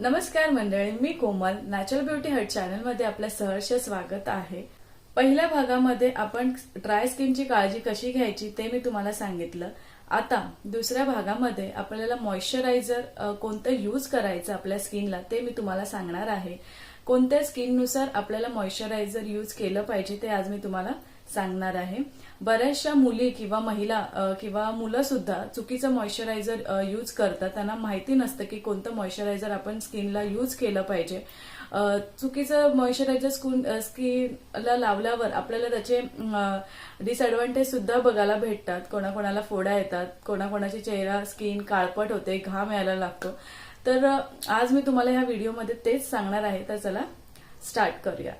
नमस्कार मंडळी मी कोमल. नॅचरल ब्युटी हट चॅनलमध्ये आपलं सहर्ष स्वागत आहे. पहिल्या भागामध्ये आपण ड्राय स्किनची काळजी कशी घ्यायची ते मी तुम्हाला सांगितलं. आता दुसऱ्या भागामध्ये आपल्याला मॉइश्चरायझर कोणतं यूज करायचं आपल्या स्किनला ते मी तुम्हाला सांगणार आहे. कोणत्या स्किननुसार आपल्याला मॉइश्चरायझर यूज केलं पाहिजे ते आज मी तुम्हाला सांगणार आहे. बऱ्याचशा मुली किंवा महिला किंवा मुलं सुद्धा चुकीचं मॉइश्चरायझर यूज करतात. त्यांना माहिती नसतं की कोणतं मॉइश्चरायझर आपण स्किनला यूज केलं पाहिजे. चुकीचं मॉइश्चरायझर स्कून स्किनला लावल्यावर आपल्याला त्याचे डिसएडव्हान्टेज सुद्धा बघायला भेटतात. कोणाकोणाला फोडा येतात कोणाकोणाची चेहरा स्किन काळपट होते घाम यायला लागतो. तर आज मी तुम्हाला ह्या व्हिडिओमध्ये तेच सांगणार आहे. तर चला स्टार्ट करूया.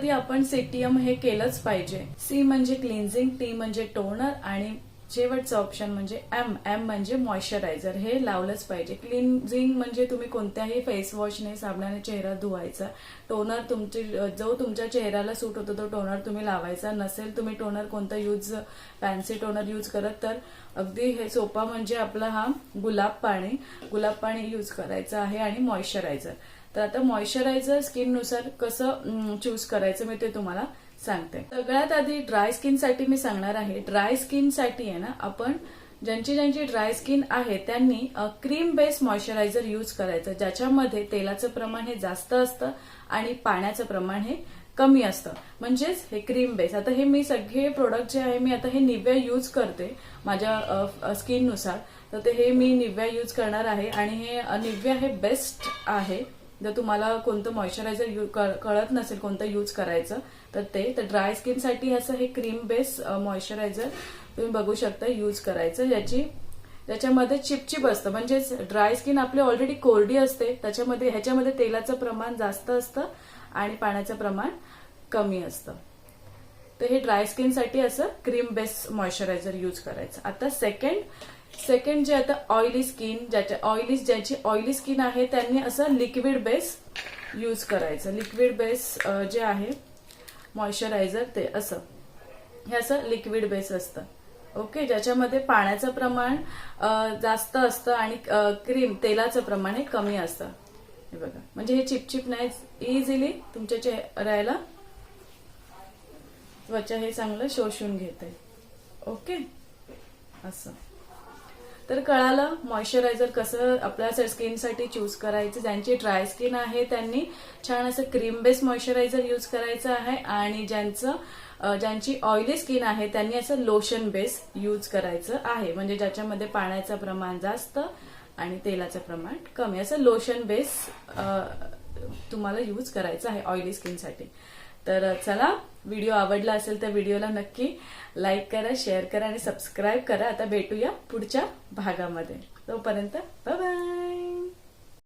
आधी आपण सीटीएम हे केलंच पाहिजे. सी म्हणजे क्लिन्झिंग टी म्हणजे टोनर आणि शेवटचं ऑप्शन म्हणजे एम एम म्हणजे मॉइश्चरायझर हे लावलंच पाहिजे. क्लिन्झिंग म्हणजे तुम्ही कोणत्याही फेस वॉशने साबणाने चेहरा धुवायचा. टोनर तुमची जो तुमच्या चेहऱ्याला सूट होतो तो टोनर तुम्ही लावायचा. नसेल तुम्ही टोनर कोणता यूज फॅन्सी टोनर यूज करत तर अगदी हे सोपा म्हणजे आपला हा गुलाब पाणी गुलाब पाणी यूज करायचं आहे आणि मॉइश्चरायझर तर आता मॉइश्चरायझर स्किननुसार कसं चूज करायचं मी ते तुम्हाला सांगते. सगळ्यात आधी ड्राय स्किनसाठी मी सांगणार आहे. ड्राय स्किनसाठी आहे ना आपण ज्यांची ज्यांची ड्राय स्किन आहे त्यांनी क्रीम बेस मॉइश्चरायझर यूज करायचं. ज्याच्यामध्ये तेलाचं प्रमाण हे जास्त असतं आणि पाण्याचं प्रमाण हे कमी असतं. म्हणजेच हे क्रीम बेस आता हे मी सगळे प्रोडक्ट जे आहे मी आता हे निव्या यूज करते माझ्या स्किननुसार तर ते हे मी निव्या यूज करणार आहे आणि हे निव्या हे बेस्ट आहे. जर तुम्हाला कोणतं मॉइश्चरायझर कळत नसेल कोणतं यूज करायचं तर ते तर ड्राय स्किनसाठी असं हे क्रीम बेस मॉइश्चरायझर तुम्ही बघू शकता यूज करायचं. ज्याची त्याच्यामध्ये चिपचिप असतं. म्हणजेच ड्राय स्किन आपली ऑलरेडी कोरडी असते त्याच्यामध्ये ह्याच्यामध्ये तेलाचं प्रमाण जास्त असतं आणि पाण्याचं प्रमाण कमी असतं. तर हे ड्राय स्किनसाठी असं क्रीम बेस मॉइश्चरायझर यूज करायचं. आता सेकंड सेकंड जे आता ऑइली स्किन ज्याच्या ऑइली ज्याची ऑइली स्किन आहे त्यांनी असं लिक्विड बेस यूज करायचं. लिक्विड बेस जे आहे मॉइश्चरायझर ते असं. हे असं लिक्विड बेस असतं. ओके ज्याच्यामध्ये पाण्याचं प्रमाण जास्त असतं आणि क्रीम तेलाचं प्रमाण हे कमी असतं. हे बघा. म्हणजे हे चिपचिप नाही इझिली तुमच्या चेहऱ्याला त्वचा हे चांगलं शोषून घेते. ओके असं. तर कळालं मॉइश्चरायझर कसं आपल्या स्किनसाठी चूज करायचं ज्यांची ड्राय स्किन आहे त्यांनी छान असं क्रीम बेस मॉइश्चरायझर यूज करायचं आहे आणि ज्यांचं ज्यांची ऑइली स्किन आहे त्यांनी असं लोशन बेस यूज करायचं आहे. म्हणजे ज्याच्यामध्ये पाण्याचं प्रमाण जास्त आणि तेलाचं प्रमाण कमी. असं लोशन बेस तुम्हाला यूज करायचं आहे ऑइली स्किनसाठी तर चला व्हिडिओ आवडला असेल तर व्हिडिओला नक्की लाईक करा शेअर करा आणि सबस्क्राईब करा. आता भेटूया पुढच्या भागामध्ये. तोपर्यंत बाय